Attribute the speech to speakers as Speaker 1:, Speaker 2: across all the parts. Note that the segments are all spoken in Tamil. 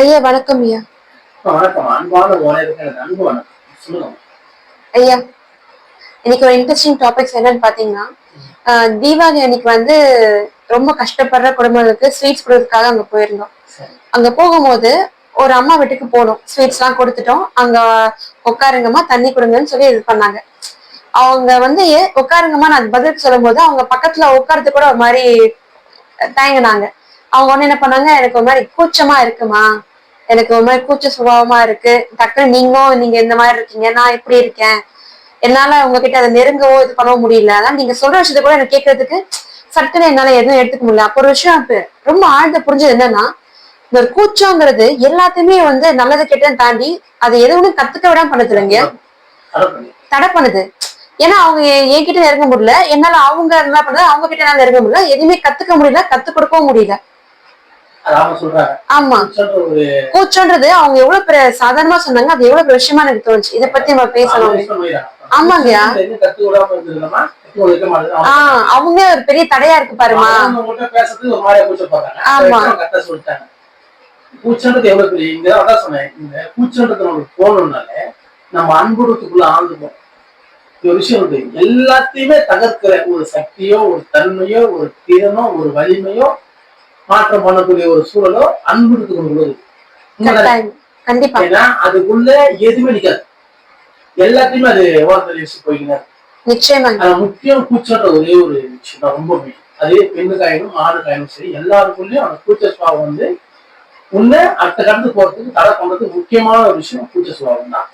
Speaker 1: ஐயா வணக்கம் ஐயா.
Speaker 2: வணக்கம். அன்பான அன்பு வணக்கம்.
Speaker 1: ஐயா இன்னைக்கு ஒரு இன்ட்ரெஸ்டிங் டாபிக்ஸ் என்னன்னு பாத்தீங்கன்னா தீபாவளி அன்னைக்கு வந்து ரொம்ப கஷ்டப்படுற குடும்பங்களுக்கு ஸ்வீட்ஸ் கொடுக்கறதுக்காக அங்க போயிருந்தோம். அங்க போகும்போது ஒரு அம்மா வீட்டுக்கு போனோம். ஸ்வீட்ஸ் எல்லாம் கொடுத்துட்டோம். அங்க உட்காருங்கம்மா தண்ணி கொடுங்கன்னு சொல்லி இது பண்ணாங்க. அவங்க வந்து உட்காருங்கம்மா நான் பதில் சொல்லும்போது அவங்க பக்கத்துல உட்கார்றது கூட ஒரு மாதிரி தயங்கினாங்க. அவங்க ஒண்ணு என்ன பண்ணாங்க எனக்கு ஒரு மாதிரி கூச்சமா இருக்குமா? எனக்கு ஒரு மாதிரி கூச்ச சுபாவமா இருக்கு. டக்குனு நீங்களும் நீங்க இந்த மாதிரி இருக்கீங்க நான் இப்படி இருக்கேன். என்னால உங்ககிட்ட அதை நெருங்கவோ இது பண்ணவோ முடியல. அதான் நீங்க சொல்ற விஷயத்த கூட எனக்கு கேட்கறதுக்கு சட்டுன்னு என்னால எதுவும் எடுத்துக்க முடியல. அப்போ ஒரு விஷயம் ரொம்ப ஆழ்ந்த புரிஞ்சது என்னன்னா இந்த ஒரு கூச்சங்கிறது எல்லாத்தையுமே வந்து நல்லது கெட்டதை தாண்டி அதை எதுவும் கத்துக்க விடாம பண்ணது இல்லைங்க.
Speaker 2: தடை பண்ணி.
Speaker 1: தடை பண்ணுது. ஏன்னா அவங்க என்கிட்ட நெருங்க முடியல. என்னால அவங்க என்ன பண்ணுது அவங்க கிட்ட என்னால நெருங்க முடியல. எதுவுமே கத்துக்க முடியல கத்து கொடுக்கவும் முடியல. ஆமா. கூச்சன்றது அவங்க எவ்வளவு பெரிய சாதாரணமா சொன்னாங்க அது எவ்வளவு விஷயமா எனக்கு தோணுச்சு. இதை பத்தி நம்ம பேசணும். ஆமாங்கய்யா. ஆஹ் அவங்க ஒரு பெரிய தடையா இருக்கு பாருமா. ஆமா.
Speaker 2: கூச்சன்றது எவ்வளவு பெரிய இங்க அதான் சொன்னேன். இந்த கூச்சன்றது நமக்கு போகணும்னாலே நம்ம அன்புறத்துக்குள்ள ஆழ்ந்துப்போம். ஒரு விஷயம் இருக்கு எல்லாத்தையுமே தகர்க்கிற ஒரு சக்தியோ ஒரு தன்மையோ ஒரு திறனோ ஒரு வலிமையோ மாற்றம் பண்ணக்கூடிய ஒரு சூழலோ உண்மைதானே?
Speaker 1: கட்டாயம். கண்டிப்பா.
Speaker 2: ஏன்னா அதுக்குள்ள எதுவுமே நிக்காது. எல்லாத்தையுமே அது ஓரத்தில் வச்சு போய்க்கிறார் முக்கியம் கூச்சன்ற ஒரே ஒரு விஷயம் ரொம்ப முக்கியம். அதே பெண்ணுக்காயினும் ஆணுக்காயினும் சரி எல்லாருக்குள்ளயும் அந்த கூச்ச சுபாவம் வந்து உன்னை அடுத்த கடந்து போறதுக்கு தடை பண்றதுக்கு முக்கியமான ஒரு விஷயம் கூச்ச சுபாவம் தான்.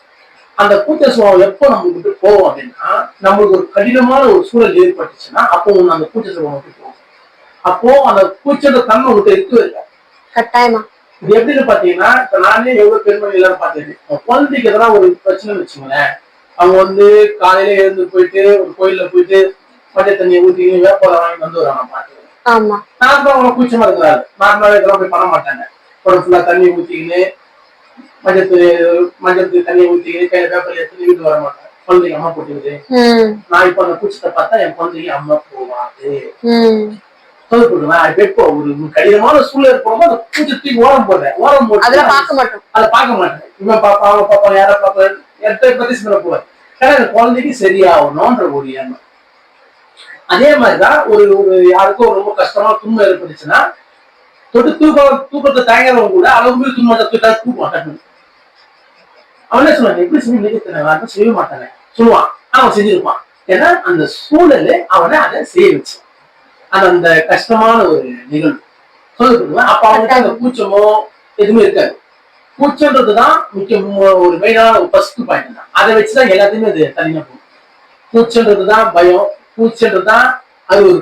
Speaker 2: அந்த கூச்ச சுபாவம் எப்போ நம்ம விட்டு போவோம் அப்படின்னா நம்மளுக்கு ஒரு கடினமான ஒரு சூழல் ஏற்பட்டுச்சுன்னா அப்போ உன்னை அந்த கூச்ச விட்டு போகும். அப்போ அந்த கூச்சன்ற தன்மை விட்டு இருக்கவே இல்லை?
Speaker 1: கட்டாயமா.
Speaker 2: இது எப்படின்னு பாத்தீங்கன்னா இப்ப நானே எவ்வளவு பெருமதி எல்லாம் பார்த்தேன் குழந்தைக்கு எதனா ஒரு பிரச்சனைன்னு வச்சுங்களேன் அவங்க வந்து காலையில எழுந்து போயிட்டு ஒரு கோயில்ல போயிட்டு மஞ்சள் தண்ணியை ஊத்தி வேப்பாலை வாங்கி வந்து வராங்க
Speaker 1: ஆமா.
Speaker 2: நான் தான் அவங்க கூச்சமா இருக்கிறாரு. நார்மலாவே இதெல்லாம் போய் பண்ண மாட்டாங்க. உடம்பு ஃபுல்லா தண்ணி ஊத்திக்கின்னு மஞ்சள் தண்ணி- மஞ்சள் தண்ணி ஊத்திக்கின்னு கையில பேப்பர்ல எடுத்து வீட்டு வர மாட்டாங்க. குழந்தைக்கு அம்மா போட்டுக்குது நான் இப்ப அந்த கூச்சத்தை பார்த்தா என் குழந்தைக்கு அம்மா போவாது. இப்ப எப்போ ஒரு கடினமான சூழல் இருக்கும்போது அந்த கூச்சத்தை ஓரம் போடுறேன் ஓரம் போட்டு
Speaker 1: பார்க்க மாட்டோம்.
Speaker 2: அதை பார்க்க மாட்டேன். இவன் பாப்பா அவன் பாப்பா யாரா பாப்பா எத்த பத்தி போவார் ஏன்னா இந்த குழந்தைக்கு சரியாகணும்ன்ற ஒரு எண்ணம். அதே மாதிரிதான் ஒரு ஒரு யாருக்கும் ரொம்ப கஷ்டமா துன்பம் ஏற்பட்டுச்சுன்னா தொட்டு தூக்க தூக்கத்தை தயங்குறவங்க கூட அளவுக்கு துன்பத்தை தூக்கா தூக்குவான் டக்குனு அவன் என்ன எப்படி செஞ்சு நினைக்கிறேன் செய்ய மாட்டாங்க சொல்லுவான். அவன் செஞ்சிருப்பான். ஏன்னா அந்த சூழலு அவனை அதை செய்ய வச்சு அது அந்த கஷ்டமான ஒரு நிகழ்வு. சொல்லுங்க அப்ப அவனுக்கு அந்த கூச்சமோ எதுவுமே இருக்காது. கூச்சன்றதுதான் முக்கியம். ஒரு மெயினான ஃபர்ஸ்ட் பாயிண்ட் தான். அதை வச்சுதான் எல்லாத்தையுமே அது தனியா போகும். கூச்சன்றதுதான் பயம். கூச்சன்றதுதான் அது ஒரு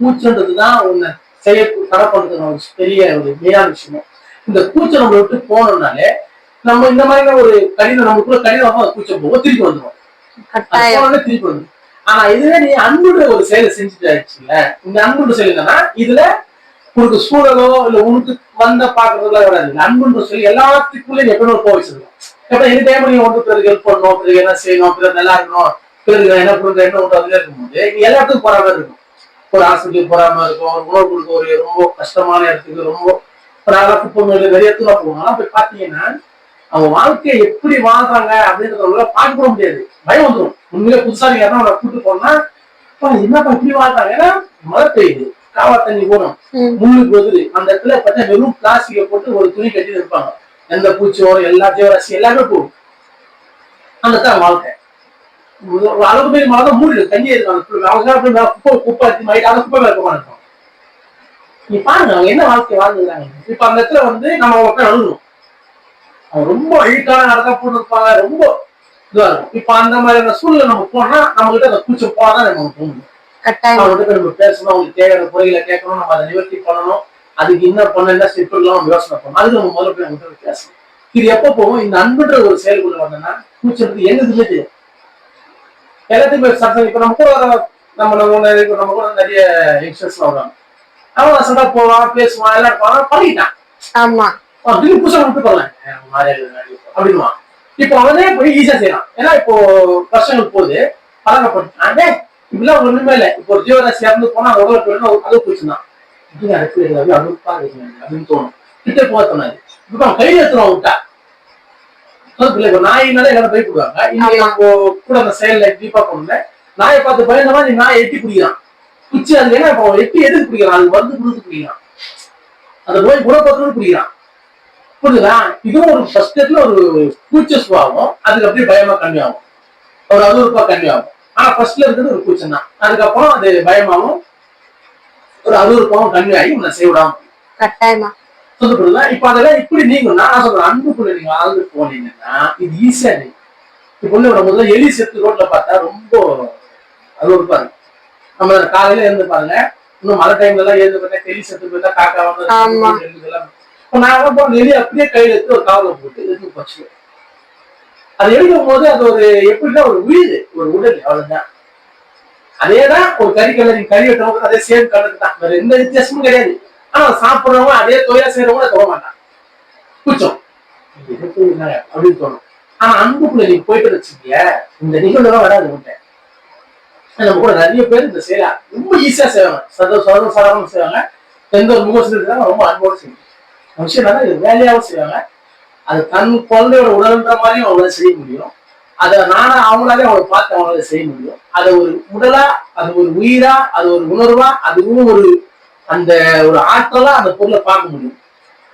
Speaker 2: கூச்சன்றதுதான் உன்னை செய்ய தடை ஒரு பெரிய ஒரு மெயினான விஷயம். இந்த கூச்சம் நம்ம விட்டு போனோம்னாலே நம்ம இந்த மாதிரி ஒரு கடினம் நமக்குள்ள கடினமா அந்த கூச்சம் போகும். திருப்பி வந்துடும் திருப்பி வந்துடும் ஆனா இதுவே நீ அன்புன்ற ஒரு செயலை செஞ்சுட்டாச்சுல இந்த அன்புன்ற செயல் என்னன்னா இதுல உனக்கு சூழலோ இல்ல உனக்கு வந்த பாக்குறதுலாம் வராது. அன்புன்ற சொல்லி எல்லாத்துக்குள்ளே நீ எப்பவுமே போய் வச்சிருக்கணும் எப்ப எனி டைம் நீ ஒன்று பிறகு ஹெல்ப் பண்ணணும் பிறகு என்ன செய்யணும் பிறகு நல்லா இருக்கணும் பிறகு என்ன பண்ணுறது என்ன ஒன்று அதுல இருக்கும்போது நீ எல்லா இடத்துக்கும் போற மாதிரி இருக்கும். ஒரு ஹாஸ்பிட்டலுக்கு போறாம மாதிரி இருக்கும் ஒரு உணவு கொடுக்க ஒரு ரொம்ப கஷ்டமான இடத்துக்கு ரொம்ப ஒரு குப்பை மேல நிறைய இடத்துல போகணும் ஆனா போய் பாத்தீங்கன்னா அவங்க வாழ்க்கையை எப்படி வாழ்றாங்க அப்படின்றத பார்க்க கூட முடியாது. பயம் வந்துடும் உண்மையிலே புதுசா நீங்க யாரும் கூட்டு போனா "அப்பா, என்னப்பா இப்படி வாழ்றாங்க? ஏன்னா மழை பெய்யுது. காவா தண்ணி போடும் முள்ளுக்கு வருது அந்த இடத்துல பார்த்தா வெறும் பிளாஸ்டிக்கை போட்டு ஒரு துணி கட்டி இருப்பாங்க. எந்த பூச்சியோ எல்லா ஜீவராசி எல்லாமே போகும். அந்த தான் வாழ்க்கை. ஒரு அளவுக்கு மேல மழை தான் மூடிடும். தண்ணி இருக்கு அந்த full. அவங்க குப்பை குப்பை மாயிட்டு அந்த குப்பை இருக்க மாட்டோம் நீ பாருங்க அவங்க என்ன வாழ்க்கை வாழ்ந்துக்கிறாங்க. இப்ப அந்த இடத்துல வந்து நம்ம அவங்க அவங்க ரொம்ப அழுக்கான நடக்க போட்டு இருப்பாங்க ரொம்ப இதுவா இருக்கும். இப்ப அந்த மாதிரியான சூழ்நிலை நம்ம போனா நம்ம கிட்ட அந்த கூச்சம் போனா நம்ம போகணும்.
Speaker 1: கட்டாயம்.
Speaker 2: நம்ம பேசணும் அவங்களுக்கு தேவையான குறைகளை கேட்கணும் நம்ம அதை நிவர்த்தி பண்ணணும். அதுக்கு என்ன பண்ண என்ன நம்ம யோசனை பண்ணணும். அதுக்கு நம்ம முதல்ல போய் போய் பேசணும். இது எப்போ போகும்? இந்த அன்புன்ற ஒரு செயலுக்குள்ள வந்தோம்னா கூச்சத்துக்கு எங்க தெரியும் எல்லாத்தையுமே சட்டம் இப்ப நம்ம கூட நம்ம நம்ம நம்ம கூட நிறைய யங்ஸ்டர்ஸ் வர்றாங்க அவன் சண்டை போவான் பேசுவான் எல்லாம் பழகிட்டான்.
Speaker 1: ஆமா.
Speaker 2: அப்படின்னு புதுசா விட்டு போகலாம் அப்படின்வான் இப்போ அவனே போய் ஈஸியா செய்யலாம் ஏன்னா இப்போ வருஷங்களுக்கு போது பழகப்பட்டு இப்படிலாம் ஒண்ணுமே இல்லை. இப்போ ஒரு ஜீவராசி இறந்து போனா உடல போயிடும் அது போச்சுதான் இப்படி அது அழுப்பா இருக்கு அப்படின்னு தோணும். கிட்ட போக தோணாது. இப்ப அவன் கையில எடுத்துருவான் விட்டா இப்ப நாயினால எல்லாரும் பயப்படுவாங்க. இன்னைக்கு நம்ம கூட அந்த செயல்ல டீப்பா போனோம்ல நாயை பார்த்து பயந்தமா நீ நாயை எட்டி பிடிக்கிறான். குச்சி அது அவன் எட்டி எதுக்கு பிடிக்கிறான்? அது மருந்து கொடுத்து பிடிக்கிறான். அந்த நோய் குணப்படுத்தணும் பிடிக்கிறான். புரியுதா இதுவும் ஒரு ஃபர்ஸ்ட் இடத்துல ஒரு கூச்ச சுபாவம் அதுக்கு அப்படியே பயமா கம்மி ஆகும் ஒரு அறுபா கம்மி ஆகும் ஆனா ஃபர்ஸ்ட்ல இருக்கிறது ஒரு கூச்சம் தான் அதுக்கப்புறம் அது பயமாவும் ஒரு அறுபருப்பாவும் கம்மி ஆகி உன்னை செய்விடாம
Speaker 1: கட்டாயமா.
Speaker 2: சொல்லப்படுதா இப்ப அதெல்லாம் இப்படி நீங்க நான் சொல்றேன் அன்புக்குள்ள நீங்க ஆழ்ந்து போனீங்கன்னா இது ஈஸியா நீங்க. இப்ப உள்ள முதல்ல எலி செத்து ரோட்ல பார்த்தா ரொம்ப ஒரு பாருங்க நம்ம காலையில இருந்து பாருங்க. இன்னும் மழை டைம்ல எல்லாம் எழுந்து பார்த்தா எலி செத்து போயிருந்தா காக்கா. வந்து. இப்போ நான் போன எலி அப்படியே கையில எடுத்து ஒரு காவல போட்டு எடுத்து வச்சுருவேன் அது எழுதும் போது அது ஒரு எப்படின்னா ஒரு உயிர் ஒரு உடல் அவ்வளவுதான். அதேதான் ஒரு கறி கலர் கறி வெட்டவங்க அதே சேம் கலருக்கு தான். வேற எந்த வித்தியாசமும் கிடையாது. ஆனா சாப்பிடுறவங்க அதே தொழிலா செய்யறவங்க தொட மாட்டான் குச்சம். அப்படின்னு தோணும். ஆனா அன்புக்குள்ள நீங்க போயிட்டு வச்சுக்கிய இந்த நிகழ்வுலாம் வராது உங்கள்கிட்ட நம்ம கூட நிறைய பேர் இந்த செய்யலாம் ரொம்ப ஈஸியா செய்வாங்க. சத சதம் சாதாரணம் செய்வாங்க. எந்த ஒரு முகசம் ரொம்ப அன்போடு செய்வாங்க. விஷயம் என்னன்னா வேலையாகவும் வேலையாவும் செய்வாங்க. அது தன் குழந்தையோட உடல்ன்ற மாதிரியும் அவங்களால செய்ய முடியும். அதை நானா அவங்களாலே அவங்களை பார்த்து அவங்களால செய்ய முடியும். அதை ஒரு உடலா அது ஒரு உயிரா அது ஒரு உணர்வா அதுவும் ஒரு அந்த ஒரு ஆற்றலா அந்த பொருளை பார்க்க முடியும்.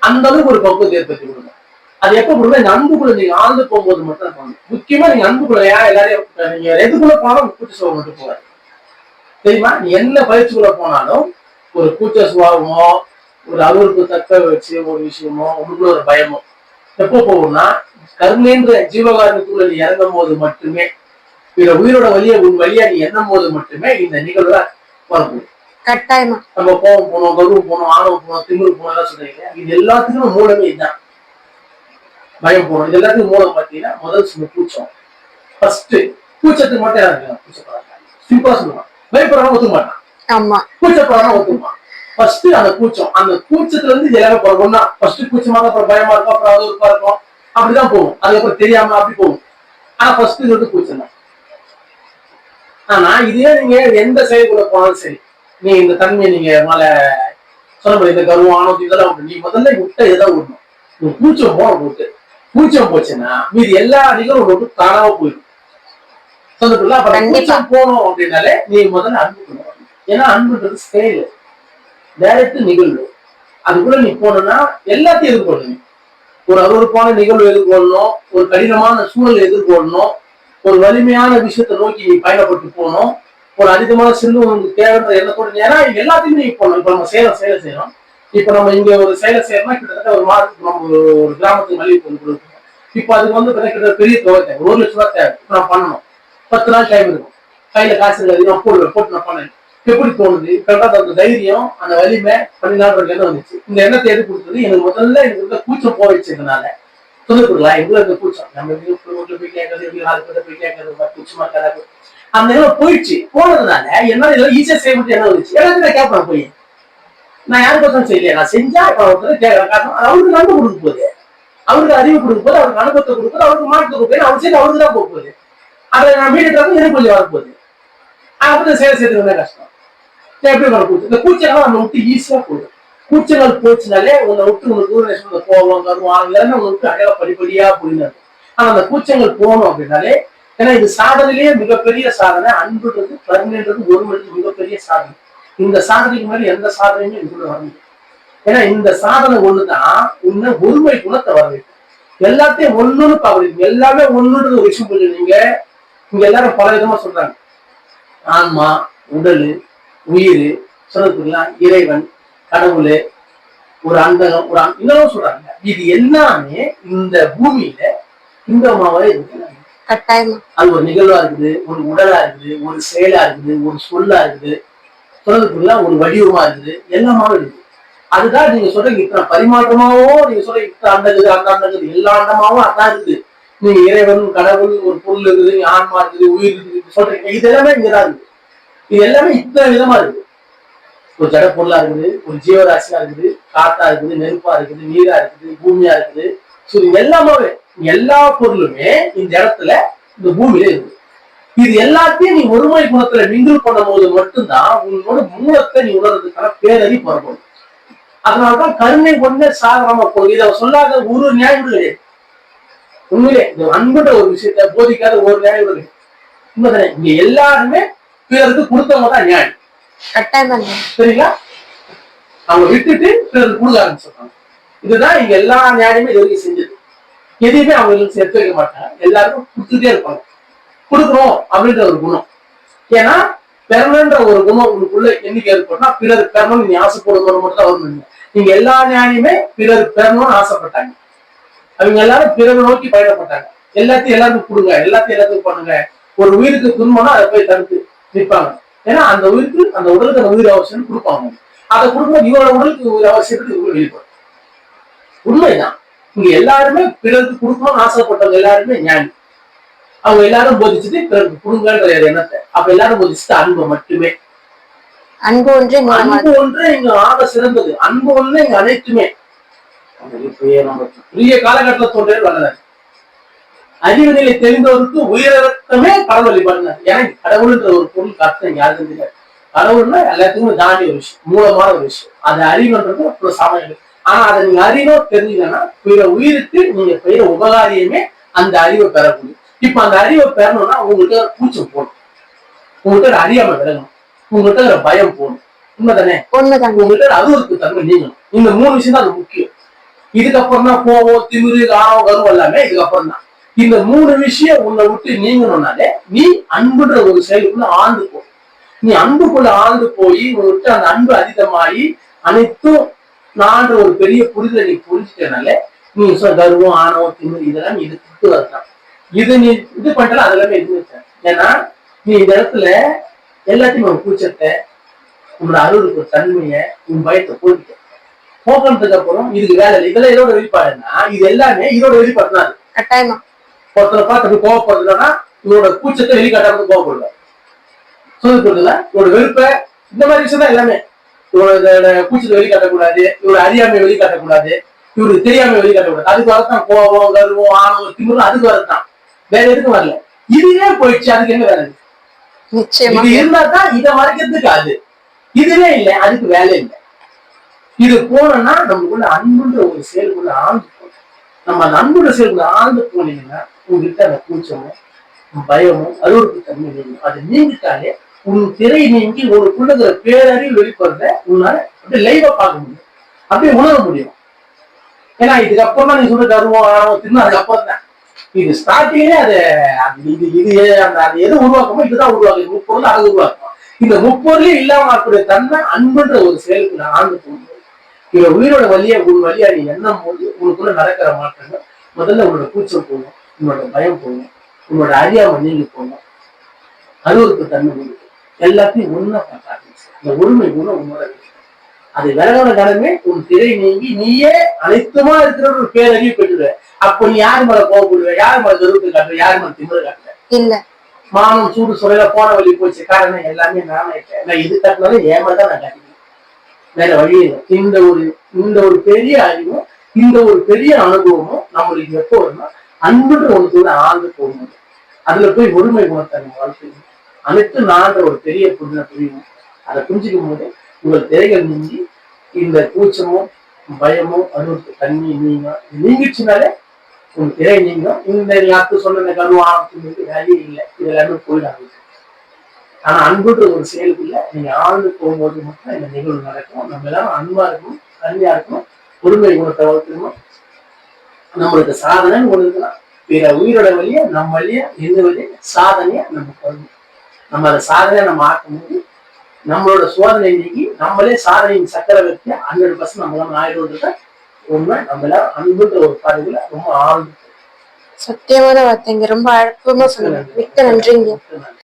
Speaker 2: அந்த அளவுக்கு ஒரு பக்குவத்தை ஏற்படுத்தி கொடுங்க. அது எப்ப கொடுங்க? இந்த அன்புக்குள்ள நீங்க ஆழ்ந்து போகும்போது மட்டும் தான் போகணும் முக்கியமா நீங்க அன்புக்குள்ள ஏன் எல்லாரையும் நீங்க எதுக்குள்ள போனாலும் கூட்டு சுவை மட்டும் போகாது. தெரியுமா? நீ என்ன பயிற்சிக்குள்ள போனாலும் ஒரு கூச்ச சுபாவமோ ஒரு அருவருக்கு தக்க வச்சு ஒரு விஷயமோ உங்களுக்குள்ள ஒரு பயமோ. எப்போ போகும்னா கருணேன்ற ஜீவகாரணத்துக்குள்ள நீ இறங்கும் போது மட்டுமே பிற உயிரோட வழியை உன் வழியா நீ எண்ணும் போது மட்டுமே இந்த நிகழ்வு வரக்கூடும்
Speaker 1: கட்டாயமா.
Speaker 2: நம்ம கோவம் போனோம் கருவம் போனோம் ஆணவம் போனோம் திமிரு போனோம் எல்லாம் சொல்றீங்க. இது எல்லாத்துக்கும் மூலமே இதுதான். பயம் போனோம் இது எல்லாத்துக்கும் மூலம் பார்த்தீங்கன்னா முதல் சின்ன கூச்சம். ஃபர்ஸ்ட் கூச்சத்துக்கு மட்டும் யாரும் இருக்கலாம் கூச்சப்படாங்க சிம்பிளா சொல்லுவான் பயப்படுறவங்க ஒத்துக்க மாட்டான்.
Speaker 1: ஆமா.
Speaker 2: கூச்சப்படுறவங்க ஒத்துக்குவான். ஃபர்ஸ்ட் அந்த கூச்சம். அந்த கூச்சத்துல இருந்து எல்லாமே பிறகும்னா ஃபர்ஸ்ட் கூச்சமா அப்புறம் பயமா இருக்கும் அப்புறம் அது இருக்கும் இருக்கும். அப்படிதான் போகும். அதுக்கப்புறம் தெரியாம அப்படி போகும். ஆனா ஃபர்ஸ்ட் இது வந்து கூச்சம் தான். ஆனா இதே நீங்க எந்த செயலுக்குள்ள போனாலும் சரி நீங்க இந்த தன்மையை நீங்க மேல சொல்ல இந்த கர்வம் ஆனது இதெல்லாம் நீ முதல்ல விட்ட இதை விடணும்? நீ கூச்சம் போன போட்டு. கூச்சம் போச்சுன்னா மீதி எல்லா நிகழ்வும் விட்டு காணாம போயிடும். சொல்லட்டுல அப்ப. கூச்சம் போனோம் அப்படின்னாலே நீ முதல்ல அன்பு வரணும். ஏன்னா அன்புன்றது ஸ்கேலு டைரக்ட் நிகழ்வு. அதுக்குள்ள நீ போனோம்னா எல்லாத்தையும் எதிர்கொள்ளணும். ஒரு அருவருப்பான நிகழ்வு எதிர்கொள்ளணும் ஒரு கடினமான சூழலை எதிர்கொள்ளணும் ஒரு வலிமையான விஷயத்தை நோக்கி நீ பயணப்பட்டு போகணும் ஒரு அதிகமான செல்வம் உங்களுக்கு தேவைன்ற எண்ணத்தோட நீ- ஏன்னா எல்லாத்தையுமே நீ போகணும். இப்ப நம்ம சேலை சேலை செய்யறோம் இப்ப நம்ம இங்க ஒரு சேலை செய்யறோம்னா கிட்டத்தட்ட ஒரு மாதத்துக்கு நம்ம ஒரு ஒரு கிராமத்துக்கு மல்லிகை பொருள் கொடுக்கணும். இப்ப அதுக்கு வந்து கிட்டத்தட்ட பெரிய தொகை தேவை. ஒரு லட்ச ரூபாய் தேவை. இப்ப நான் பண்ணணும். பத்து நாள் டைம் இருக்கும். கையில காசு அதிகமாக நான் போடுவேன். போட்டு நான் பண்ணேன். எப்படி தோணுது? கரெக்டா அந்த தைரியம் அந்த வலிமை பண்ணினான்ற எண்ணம் வந்துச்சு. இந்த எண்ணத்தை எது கொடுத்தது எனக்கு முதல்ல எனக்கு இருந்த கூச்சம் போக வச்சதுனால. சொல்லிக் எவ்வளவு இருந்த கூச்சம்? நம்ம எப்படி போய் கேட்கறது? எப்படி நாலு போய் கேட்கறது? கூச்சமா கிடக்கு அந்த இடம் போயிடுச்சு. போனதுனால என்னால இதெல்லாம் ஈஸியா செய்ய முடியும் என்ன வந்துச்சு எல்லாத்தையும் நான் கேட்பேன் போய். நான் யாருக்கோசம் செய்யலையா? நான் செஞ்சா இப்ப ஒருத்தர் கேட்கறேன் காரணம் அவருக்கு நம்ப கொடுக்க போகுது. அவருக்கு அறிவு கொடுக்க போது அவருக்கு அனுபவத்தை கொடுக்க அவருக்கு மாற்றத்தை கொடுக்க அவர் செய்து அவருக்கு தான் போக போகுது. அதை நான் மீடியேட்டர் எனக்கு கொஞ்சம் வரப்போகுது. அப்படி சேலை செய்யறது கஷ்டம். எப்படி வர கூச்சு இந்த கூச்சங்கள் நம்ம விட்டு ஈஸியா போகுது கூச்சங்கள் போச்சுனாலே உங்களை விட்டு உங்களுக்கு தூர இந்த கோபம் எல்லாமே உங்களை விட்டு அடையாள படிப்படியா போயிடுது ஆனா அந்த கூச்சங்கள் போகணும் அப்படின்னாலே ஏன்னா இது சாதனையிலேயே மிகப்பெரிய சாதனை அன்புன்றது கருணைன்றது ஒரு மனிதனுக்கு மிகப்பெரிய சாதனை. இந்த சாதனைக்கு மேல எந்த சாதனையுமே இதுக்குள்ள வர ஏன்னா இந்த சாதனை ஒண்ணுதான் உன்னை ஒருமை குணத்தை வர வைக்கும் எல்லாத்தையும் ஒண்ணுன்னு பாக்குறீங்க எல்லாமே ஒண்ணுன்றது ஒரு விஷயம் புரியுது. நீங்க இங்க எல்லாரும் பல விதமா சொல்றாங்க. ஆன்மா உடல் உயிர் சொல்றதுலாம் இறைவன் கடவுள் ஒரு அந்தகம் ஒரு இன்னமும் சொல்றாங்க. இது எல்லாமே இந்த பூமியில இந்த மாவே இருக்கு.
Speaker 1: கட்டாயமா.
Speaker 2: அது ஒரு நிகழ்வா இருக்குது ஒரு உடலா இருக்குது ஒரு செயலா இருக்குது ஒரு சொல்லா இருக்குது. சொல்றதுக்குள்ள ஒரு வடிவமா இருக்குது எல்லாமாவும் இருக்குது. அதுதான் நீங்க சொல்றீங்க இத்தனை பரிமாற்றமாவும் நீங்க சொல்றீங்க இத்தனை அண்டகுது அந்த அண்டகுது எல்லா அண்டமாவும் அதான் இருக்குது. நீங்க இறைவன் கடவுள் ஒரு பொருள் இருக்குது ஆன்மா இருக்குது உயிர் இருக்குது சொல்றீங்க. இது எல்லாமே இங்கதான் இருக்குது. இது எல்லாமே இத்தனை விதமா இருக்குது. ஒரு ஜட பொருளா இருக்குது ஒரு ஜீவராசியா இருக்குது காத்தா இருக்குது நெருப்பா இருக்குது நீரா இருக்குது பூமியா இருக்குது. ஸோ இது எல்லாமே எல்லா பொருளுமே இந்த இடத்துல இந்த பூமியில இருக்கு. இது எல்லாத்தையும் நீ ஒருமை குணத்துல மிங்கிள் பண்ணும் போது மட்டும்தான் உன்னோட மூலத்தை நீ உணர்றதுக்கான பேரறி புறப்படும் அதனாலதான் கருணை கொண்ட சாதனமா போகுது இதை சொல்லாத ஒரு நியாயம் கிடையாது. உண்மையிலே இந்த அன்புன்ற ஒரு விஷயத்த போதிக்காத ஒரு நியாயம் கிடையாது. உண்மைதானே? இங்க எல்லாருமே பிறருக்கு கொடுத்தவங்க தான் நியாயம்.
Speaker 1: கட்டாயம்
Speaker 2: சரிங்களா? அவங்க விட்டுட்டு பிறருக்கு கொடுக்க ஆரம்பிச்சிருக்காங்க இதுதான் இங்க எல்லா நியாயமே இது வரைக்கும் செஞ்சது. எதையுமே அவங்களுக்கு சேர்த்து வைக்க மாட்டாங்க. எல்லாருக்கும் கொடுத்துட்டே இருப்பாங்க. கொடுக்கணும் அப்படின்ற ஒரு குணம். ஏன்னா பெறணுன்ற ஒரு குணம் உங்களுக்குள்ள என்னைக்கு ஏற்பட்டா பிறர் பெறணும் நீ ஆசைப்படுவோம் மட்டும் தான் வரும் நீங்க எல்லா நியாயமே பிறர் பெறணும்னு ஆசைப்பட்டாங்க. அவங்க எல்லாரும் பிறரை நோக்கி பயணப்பட்டாங்க. எல்லாத்தையும் எல்லாருக்கும் கொடுங்க எல்லாத்தையும் எல்லாத்துக்கும் பண்ணுங்க. ஒரு உயிருக்கு துன்பம்னா அதை போய் தடுத்து. நிற்பாங்க. ஏன்னா அந்த உயிருக்கு அந்த உடலுக்கு அந்த உயிர் அவசியம் கொடுப்பாங்க. அதை கொடுக்கும்போது இவரோட உடலுக்கு உயிர் அவசியத்துக்கு இவங்க வெளிப்படும் உண்மைதான். இங்க எல்லாருமே பிறருக்கு கொடுக்கணும்னு ஆசைப்பட்டவங்க எல்லாருமே ஞானி. அவங்க எல்லாரும் போதிச்சுட்டு பிறருக்கு கொடுங்கன்ற எண்ணத்தை அப்ப எல்லாரும் போதிச்சுட்டு அன்பு மட்டுமே.
Speaker 1: அன்பு ஒன்றே
Speaker 2: அன்பு ஒன்று இங்க ஆக சிறந்தது. அன்பு ஒண்ணு இங்க அனைத்துமே. இப்ப நம்ம புதிய காலகட்டத்தில் தோன்றே வல்லனர் அறிவு நிலை தெரிந்தவருக்கு உயிரிழக்கமே கடவுள் வழிபாடுனார் ஏன்னா கடவுள்ன்ற ஒரு பொருள் அர்த்தம் யாருக்கும் தெரியாது. கடவுள்னா எல்லாத்துக்குமே தாண்டி ஒரு விஷயம் மூலமான ஒரு விஷயம். அது அறிவுன்றது அப்புறம் சாமானியம். ஆனா அதை நீங்க அறிவும் தெரிஞ்சீங்கன்னா பிற உயிருக்கு நீங்க பெய்த உபகாரியமே அந்த அறிவை பெற முடியும் இப்ப அந்த அறிவை பெறணும்னா உங்கள்கிட்ட ஒரு கூச்சம் போகணும். உங்கள்கிட்ட ஒரு அறியாமை விலகணும். உங்கள்கிட்ட ஒரு பயம் போகணும். உண்மைதானே? உங்கள்கிட்ட அருவருக்கு தன்மை நீங்கணும். இந்த மூணு விஷயம் தான் அது முக்கியம். இதுக்கப்புறம் தான் கோவம் திமிரு ஆணவம் கருவம் எல்லாமே இதுக்கப்புறம் தான் இந்த மூணு விஷயம் உன்னை விட்டு நீங்கணும்னாலே நீ அன்புன்ற ஒரு செயலுக்குள்ள ஆழ்ந்து போ. நீ அன்புக்குள்ள ஆழ்ந்து போய் உங்ககிட்ட அந்த அன்பு அதிகமாகி அனைத்தும் நான்ற ஒரு பெரிய புரிதலை நீ புரிஞ்சுட்டனால நீ கர்வம் ஆணவம் திமிர் இதெல்லாம் இது திட்டு வரலாம் இது நீ இது பண்ணிட்டாலும் அதெல்லாமே இது வச்ச. ஏன்னா நீ இந்த இடத்துல எல்லாத்தையும் உன் கூச்சத்தை உன்னோட அருளுக்கு ஒரு தன்மையை உன் பயத்தை போக்கிட்ட. போக்கினதுக்கு அப்புறம் இதுக்கு வேலை இல்லை. இதெல்லாம் இதோட வெளிப்பாடுன்னா இது எல்லாமே இதோட வெளிப்பாடு தான் அது.
Speaker 1: கட்டாயமா.
Speaker 2: ஒருத்தரை பார்த்து கோவப்படுறதுன்னா இவரோட கூச்சத்தை வெளிக்காட்டாம கோவப்படுவார். சொல்லி கொடுக்கல. இவரோட வெறுப்பை இந்த மாதிரி விஷயம் தான் எல்லாமே. இவரோட கூச்சத்தை வெளிக்காட்டக்கூடாது இவரோட அறியாமை வெளிக்காட்டக்கூடாது இவருக்கு தெரியாம வெளிக்காட்டக்கூடாது. அதுக்கு வரத்தான் கோவம் கர்வம் ஆணவம் திமிரு அதுக்கு வரத்தான். வேற எதுக்கும் வரல. இதுவே போயிடுச்சு அதுக்கு என்ன வேலை? இது இருந்தா தான் இதை மறைக்கிறதுக்கு அது. இதுவே இல்லை அதுக்கு வேலை இல்லை. இது போனோம்னா நமக்குள்ள அன்புன்ற ஒரு செயலுக்குள்ள போகணும் நம்ம அந்த சேர்ந்து ஆழ்ந்து போனீங்கன்னா உங்ககிட்ட அந்த கூச்சமும் பயமும் அருவருக்கு தன்மை நீங்கும் அது நீங்கிட்டாலே உன் திரை நீங்கி உனக்குள்ள இருக்கிற பேரறிவு வெளிப்படுறத உன்னால அப்படியே லைவா பார்க்க முடியும். அப்படியே உணர முடியும். ஏன்னா இதுக்கப்புறம் தான் நீ சொல்ற கருவம் ஆணவம் தின்னு அதுக்கப்புறம் தான் இது ஸ்டார்டிங்கே அது அது இது இது அந்த அது எது உருவாக்குமோ இதுதான் உருவாக்கு முப்பொருள் அது உருவாக்கும். இந்த முப்பொருளே இல்லாம ஆக்கக்கூடிய தன்மை அன்புன்ற ஒரு செயலுக்கு நான் ஆண்டு போகணும் இவ உயிரோட வழியா உன் வழியா நீ எண்ணும் போது உனக்குள்ள நடக்கிற மாற்றங்கள் முதல்ல உன்னோட கூச்சம் போகும் உன்னோட பயம் போகும் உன்னோட அறியாமை நீங்கி போகும். அருவருக்கு தன்மை போகும். எல்லாத்தையும் ஒண்ணா பார்க்க ஆரம்பிச்சு இந்த ஒருமை குணம் உன்னோட இருக்கு. அது விலகான காலமே உன் திரை நீங்கி நீயே அனைத்துமா இருக்கிற ஒரு பேரறிவு பெற்றுடுவ அப்போ நீ யார் மேல கோவப்படுவ யார் மேல கருத்து காட்டுற யார் மேல திமிர காட்டுற
Speaker 1: இல்ல.
Speaker 2: மானம் சூடு சுரையில போன வழி போச்சு. காரணம் எல்லாமே நானே. நான் இது கட்டினாலும் ஏமாதான் தான் நான் காட்டிக்கிறேன் வேற வழி இல்லை. இந்த ஒரு இந்த ஒரு பெரிய அறிவும் இந்த ஒரு பெரிய அனுபவமும் நம்மளுக்கு எப்போ வரும்னா அன்புன்ற ஒரு ஆழ்ந்து போகும்போது அதுல போய் ஒருமை குணத்தை நம்ம வளர்த்துக்கணும். அனைத்து நான்ற ஒரு பெரிய புரிதலை புரியணும் அதை புரிஞ்சுக்கும் போது உங்கள் திரைகள் நீங்கி இந்த கூச்சமும் பயமும் அருவருக்கு தண்ணி நீங்க நீங்கிச்சுனாலே உங்க திரை நீங்க இந்த யாருக்கு சொன்ன இந்த கருவானத்துக்கு வேலையே இல்லை. இது எல்லாமே ஆனா அன்புன்ற ஒரு செயலுக்குள்ள நீங்க ஆழ்ந்து போகும்போது மட்டும் இந்த நிகழ்வு நடக்கும். நம்ம எல்லாரும் அன்பா இருக்கணும் கல்வியா இருக்கணும் பொறுமை குணத்தை வளர்த்துக்கணும் நம்மளுக்கு சாதனைன்னு ஒண்ணு இருக்குன்னா பிற உயிரோட வழியா நம்ம வழியா எந்த வழியா சாதனையா நம்ம பண்ணணும். நம்ம அதை சாதனையா நம்ம ஆக்கும்போது நம்மளோட சோதனை நீக்கி நம்மளே சாதனையின் சக்கரவர்த்தியா ஹண்ட்ரட் பர்சன்ட் நம்மளால ஆயிடும்ன்றத உண்மை. நம்ம எல்லாரும் அன்புன்ற ஒரு பதிவுல ரொம்ப ஆழ்ந்து
Speaker 1: சத்தியமான வார்த்தைங்க. ரொம்ப அற்புதமா சொன்னீங்க. மிக்க நன்றிங்க.